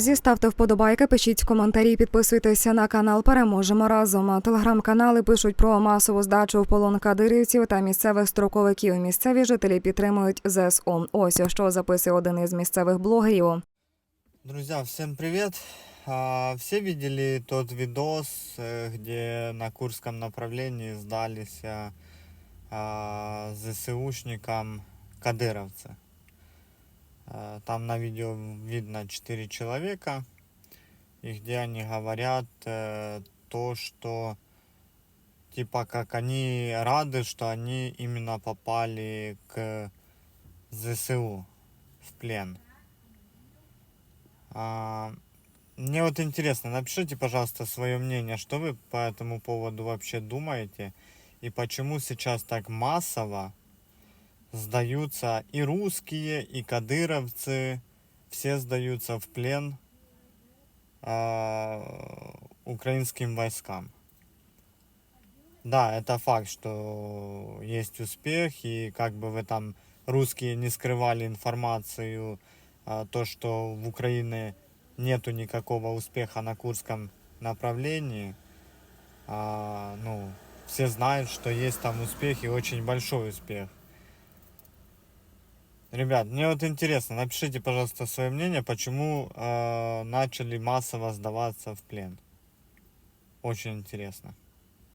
Друзі, ставте вподобайки, пишіть коментарі, підписуйтеся на канал. Переможемо разом. Телеграм-канали пишуть про масову здачу в полон кадирівців та місцевих строковиків. Місцеві жителі підтримують ЗСУ. Ось що записує один із місцевих блогерів. Друзья, всем привет! А, Все видели тот видос, э, где на Курском направлении сдались а, а, ЗСУшникам кадыровцы. А, Там на видео видно 4 человека, и где они говорят э, то, что типа как они рады, что они именно попали к ЗСУ в плен. А, мне вот интересно, напишите, пожалуйста, свое мнение, что вы по этому поводу вообще думаете, и почему сейчас так массово сдаются и русские, и кадыровцы, все сдаются в плен а, украинским войскам. Да, это факт, что есть успех, и как бы вы там русские не скрывали информацию, а, то, что в Украине нету никакого успеха на Курском направлении, а, ну, все знают, что есть там успех и очень большой успех. Ребят, мне вот интересно, напишите, пожалуйста, свое мнение, почему э, начали массово сдаваться в плен. Очень интересно.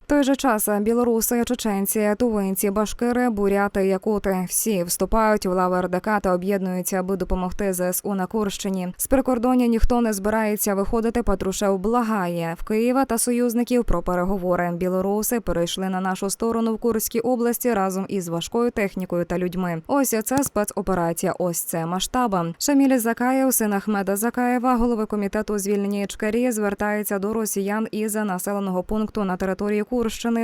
Той же час білоруси, чеченці, тувинці, башкири, буряти, якути всі вступають у лави РДК та об'єднуються, аби допомогти ЗСУ на Курщині. З прикордоння ніхто не збирається виходити. Патрушев благає в Києва та союзників про переговори. Білоруси перейшли на нашу сторону в Курській області разом із важкою технікою та людьми. Ось це спецоперація. Ось це масштаба. Шаміль Закаєв, син Ахмеда Закаєва, голови комітету звільнення Ічкарі, звертається до росіян із населеного пункту на території Курщини,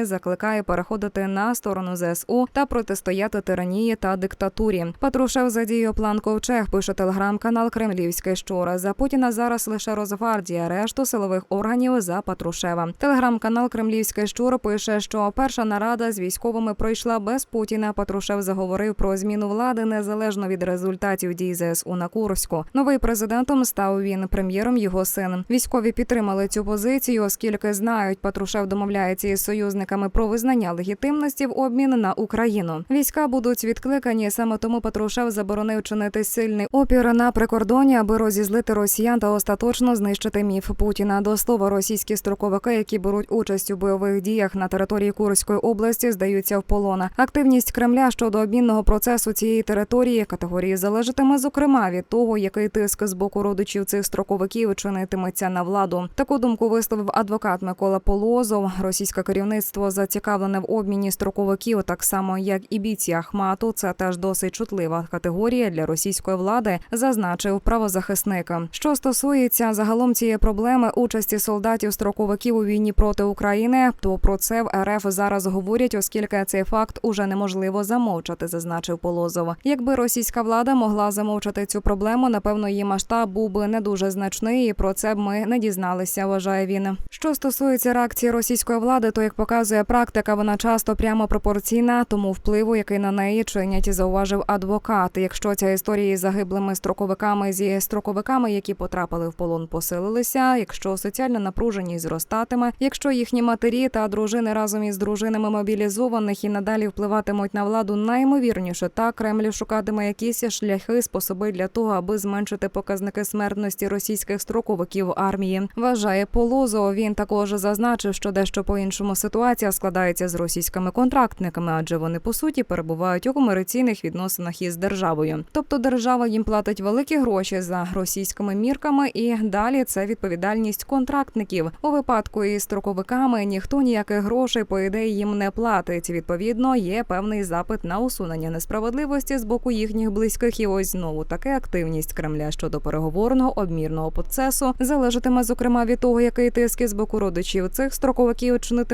закликає переходити на сторону ЗСУ та протистояти тиранії та диктатурі. Патрушев задіяв план ковчег. Пише телеграм-канал Кремлівський щура. За Путіна зараз лише Росгвардія, решту силових органів за Патрушева. Телеграм-канал Кремлівський щур пише, що перша нарада з військовими пройшла без Путіна. Патрушев заговорив про зміну влади незалежно від результатів дій ЗСУ на Курську. Новий президентом став він прем'єром. Його син. Військові підтримали цю позицію, оскільки знають, Патрушев домовляється із союзниками про визнання легітимності в обмін на Україну. Війська будуть відкликані. Саме тому Патрушев заборонив чинити сильний опір на прикордоні, аби розізлити росіян та остаточно знищити міф Путіна. До слова, російські строковики, які беруть участь у бойових діях на території Курської області, здаються в полон. Активність Кремля щодо обмінного процесу цієї території категорії залежатиме зокрема від того, який тиск з боку родичів цих строковиків чинитиметься на владу. Таку думку висловив адвокат Микола Полозов. Російське керівництво зацікавлене в обміні строковиків, так само як і бійці Ахмату. Це теж досить чутлива категорія для російської влади, зазначив правозахисник. Що стосується загалом цієї проблеми участі солдатів строковиків у війні проти України, то про це в РФ зараз говорять, оскільки цей факт уже неможливо замовчати, зазначив Полозов. Якби російська влада могла замовчати цю проблему, напевно, її масштаб був би не дуже значний, і про це б ми не дізналися. Вважає він. Що стосується реакції російської влади, то як показує практика, вона часто прямо пропорційна тому впливу, який на неї чинять, зауважив адвокат. Якщо ця історія із загиблими строковиками зі строковиками, які потрапили в полон, посилилися, якщо соціальна напруженість зростатиме, якщо їхні матері та дружини разом із дружинами мобілізованих і надалі впливатимуть на владу, найімовірніше так Кремль шукатиме якісь шляхи, способи для того, аби зменшити показники смертності російських строковиків армії. Вважає Полозо. Він також зазначив, що дещо по іншому ситуація складається з російськими контрактниками, адже вони по суті перебувають у комерційних відносинах із державою. Тобто держава їм платить великі гроші за російськими мірками, і далі це відповідальність контрактників. У випадку із строковиками ніхто ніяких грошей по ідеї їм не платить. Відповідно, є певний запит на усунення несправедливості з боку їхніх близьких. І ось знову таке активність Кремля щодо переговорного обмірного процесу залежатиме зокрема від того, який тиск із боку родичів цих строковиків